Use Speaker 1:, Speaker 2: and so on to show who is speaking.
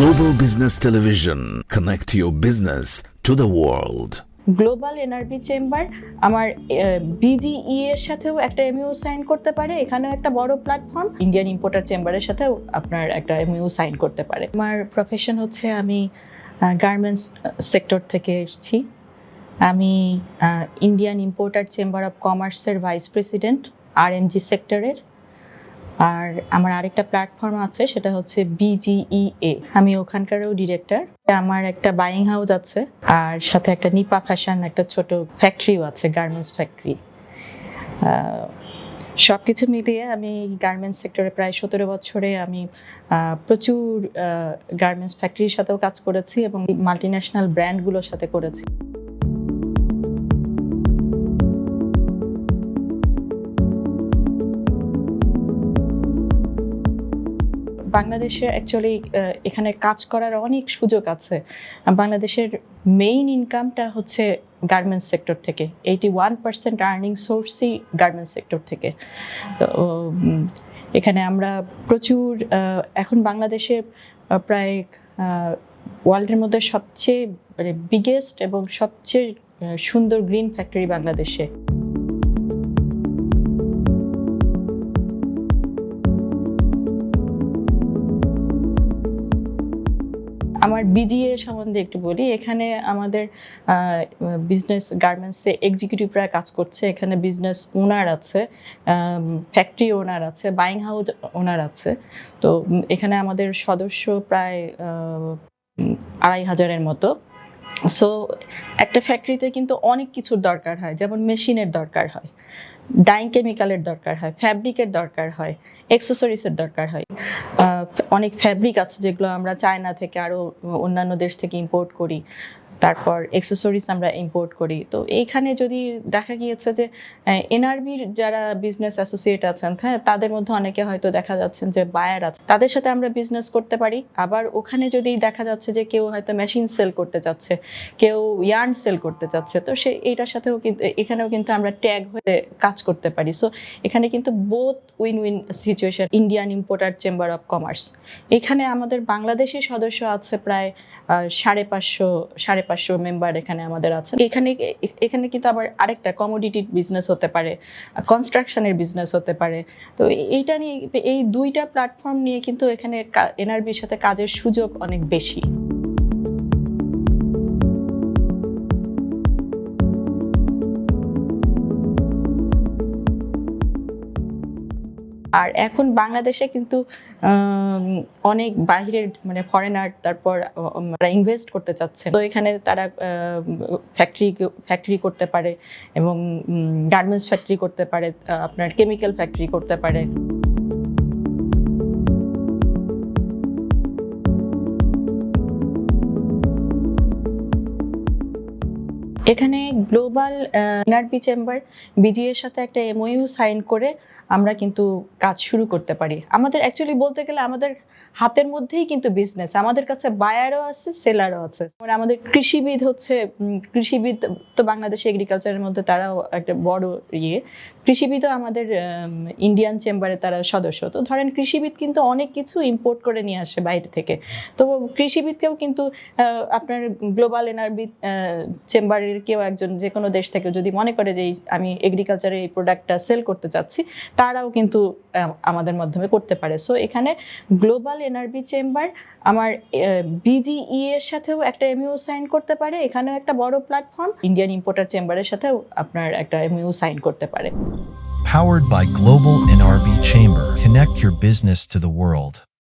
Speaker 1: Global Business Television. Connect your business to the world.
Speaker 2: Global NRB chamber আমার BGE এর সাথেও একটা mu sign করতে পারে। এখানেও একটা বড় প্ল্যাটফর্ম ইন্ডিয়ান ইম্পোর্টার চেম্বারের সাথেও আপনার একটা এমইউ সাইন করতে পারে। আমার প্রফেশন হচ্ছে আমি গার্মেন্টস সেক্টর থেকে এসেছি। আমি ইন্ডিয়ান ইম্পোর্টার চেম্বার অফ কমার্সের ভাইস প্রেসিডেন্ট আর এনজি সেক্টরের আর আমার আরেকটা প্ল্যাটফর্ম আছে, সেটা হচ্ছে বিজিইএ আমি ওখানকারও ডিরেক্টর আমার একটা বাইং হাউস আছে, আর সাথে একটা নিপা ফ্যাশন একটা ছোট ফ্যাক্টরিও আছে গার্মেন্টস ফ্যাক্টরি সব কিছু মিলিয়ে আমি গার্মেন্টস সেক্টরে প্রায় সতেরো বছরে আমি প্রচুর গার্মেন্টস ফ্যাক্টরির সাথেও কাজ করেছি এবং মাল্টি ন্যাশনাল ব্র্যান্ডগুলোর সাথে করেছি। বাংলাদেশে অ্যাকচুয়ালি এখানে কাজ করার অনেক সুযোগ আছে। বাংলাদেশের মেইন ইনকামটা হচ্ছে গার্মেন্টস সেক্টর থেকে। এইটি ওয়ান পার্সেন্ট আর্নিং সোর্সই গার্মেন্টস সেক্টর থেকে। তো এখানে আমরা প্রচুর এখন বাংলাদেশে প্রায় ওয়ার্ল্ডের মধ্যে সবচেয়ে মানে বিগেস্ট এবং সবচেয়ে সুন্দর গ্রিন ফ্যাক্টরি বাংলাদেশে। আমার বিজিএ সম্বন্ধে একটু বলি। এখানে আমাদের বিজনেস গার্মেন্টসে এক্সিকিউটিভরা কাজ করছে। এখানে বিজনেস ওনার আছে ফ্যাক্টরি ওনার আছে বাইং হাউস ওনার আছে। তো এখানে আমাদের সদস্য প্রায় আড়াই হাজারের মতো। সো একটা ফ্যাক্টরিতে কিন্তু অনেক কিছুর দরকার হয়, যেমন মেশিনের দরকার হয়। ডাইং কেমিক্যালের দরকার হয় ফ্যাব্রিকের দরকার হয় এক্সেসরিজের দরকার হয়। অনেক ফ্যাব্রিক আছে যেগুলো আমরা চায়না থেকে আরও অন্যান্য দেশ থেকে ইম্পোর্ট করি। তারপর এক্সেসরিজ আমরা ইম্পোর্ট করি। তো এইখানে যদি দেখা গিয়েছে যে এনআরবির যারা বিজনেস অ্যাসোসিয়েট আছেন হ্যাঁ তাদের মধ্যে অনেকে হয়তো দেখা যাচ্ছেন যে বায়ার আছে। তাদের সাথে আমরা বিজনেস করতে পারি। আবার ওখানে যদি দেখা যাচ্ছে যে কেউ হয়তো মেশিন সেল করতে চাচ্ছে, কেউ ইয়ার্ন সেল করতে চাচ্ছে, তো সে এইটার সাথেও কিন্তু এখানেও কিন্তু আমরা ট্যাগ হয়ে কাজ করতে পারি। সো এখানে কিন্তু both win win situation Indian importer chamber of commerce এখানে আমাদের বাংলাদেশি সদস্য আছে প্রায় সাড়ে পাঁচশো, সাড়ে পাঁচশো মেম্বার এখানে আমাদের আছে এখানে এখানে কিন্তু আবার আরেকটা কমোডিটি বিজনেস হতে পারে কনস্ট্রাকশনের বিজনেস হতে পারে। তো এইটা নিয়ে, এই দুইটা প্ল্যাটফর্ম নিয়ে কিন্তু এখানে এনআরবির সাথে কাজের সুযোগ অনেক বেশি। আর এখন বাংলাদেশে কিন্তু অনেক বাহিরের মানে ফরেনার তারপর ইনভেস্ট করতে চাচ্ছে। তো এখানে তারা ফ্যাক্টরি ফ্যাক্টরি করতে পারে এবং গার্মেন্টস ফ্যাক্টরি করতে পারে আপনার কেমিক্যাল ফ্যাক্টরি করতে পারে। এখানে গ্লোবাল এনআরপি চেম্বার, বিজিএর সাথে একটা এমওইউ সাইন করে আমরা কিন্তু কাজ শুরু করতে পারি। আমাদের অ্যাকচুয়ালি বলতে গেলে আমাদের হাতের মধ্যেই কিন্তু বিজনেস আমাদের কাছে বায়ারও আছে সেলারও আছে। আমাদের কৃষিবিদ হচ্ছে কৃষিবিদ তো বাংলাদেশে এগ্রিকালচারের মধ্যে তারাও একটা বড় ইয়ে। কৃষিবিদও আমাদের ইন্ডিয়ান চেম্বারে তারা সদস্য। তো ধরেন কৃষিবিদ কিন্তু অনেক কিছু ইম্পোর্ট করে নিয়ে আসে বাইরে থেকে। তো কৃষিবিদকেও কিন্তু আপনার গ্লোবাল এনআরবি চেম্বারের কেউ একজন যে কোনো দেশ থেকে যদি মনে করে যে আমি এগ্রিকালচারের এই প্রোডাক্টটা সেল করতে চাচ্ছি, তারাও কিন্তু আমাদের মাধ্যমে করতে পারে সো এখানে গ্লোবাল এনআরবি চেম্বার আমার বিজিই এর সাথেও একটা এমইউ সাইন করতে পারে এখানেও একটা বড় প্ল্যাটফর্ম ইন্ডিয়ান ইম্পোর্টার চেম্বারের সাথেও আপনার একটা এমইউ সাইন করতে পারে
Speaker 3: Powered by Global NRB Chamber. Connect your business to the world.